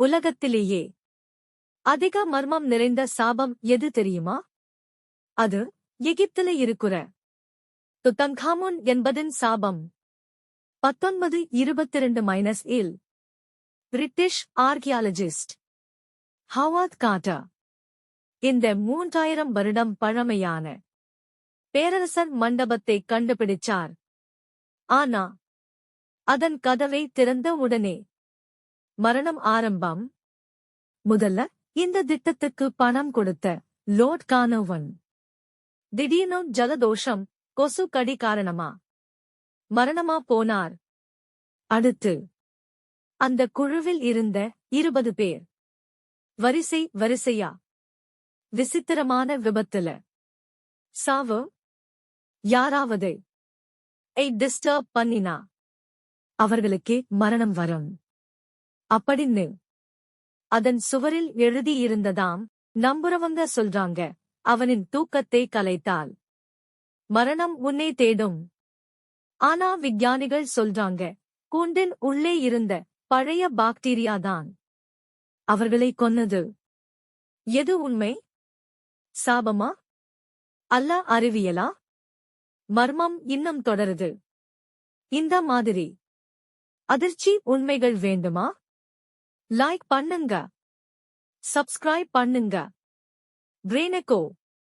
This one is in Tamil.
உலகத்திலேயே அதிக மர்மம் நிறைந்த சாபம் எது தெரியுமா? அது எகிப்தில இருக்கிற துத்தங்காமுன் என்பதின் சாபம். பத்தொன்பது இருபத்திரண்டு மைனஸ் இல் பிரிட்டிஷ் ஆர்கியாலஜிஸ்ட் ஹவாத் காட்டா இந்த மூன்றாயிரம் வருடம் பழமையான பேரரசர் மண்டபத்தை கண்டுபிடிச்சார். ஆனா அதன் கதவை திறந்த உடனே மரணம் ஆரம்பம். முதல்ல இந்த திட்டத்துக்கு பணம் கொடுத்த லோட் கானோவன். திடீர்னு ஜலதோஷம் கொசு கடி காரணமா? மரணமா போனார். அடுத்து அந்த குழுவில் இருந்த இருபது பேர். வரிசை வரிசையா? விசித்திரமான விபத்துல. சாவு? யாராவது? ஐ டிஸ்டர்ப் பண்ணினா? அவர்களுக்கே மரணம் வரும். அப்படின்னு அதன் சுவரில் எழுதியிருந்ததாம் நம்புறவங்க சொல்றாங்க. அவனின் தூக்கத்தை கலைத்தால் மரணம் உன்னை தேடும். ஆனா விஞ்ஞானிகள் சொல்றாங்க. கூண்டின் உள்ளே இருந்த பழைய பாக்டீரியாதான் அவர்களை கொன்னது. எது உண்மை? சாபமா? அல்ல அறிவியலா? மர்மம் இன்னும் தொடருது. இந்த மாதிரி. அதிர்ச்சி உண்மைகள் வேண்டுமா? லைக் பண்ணுங்க. சப்ஸ்கிரைப் பண்ணுங்க. பிரேனக்கோ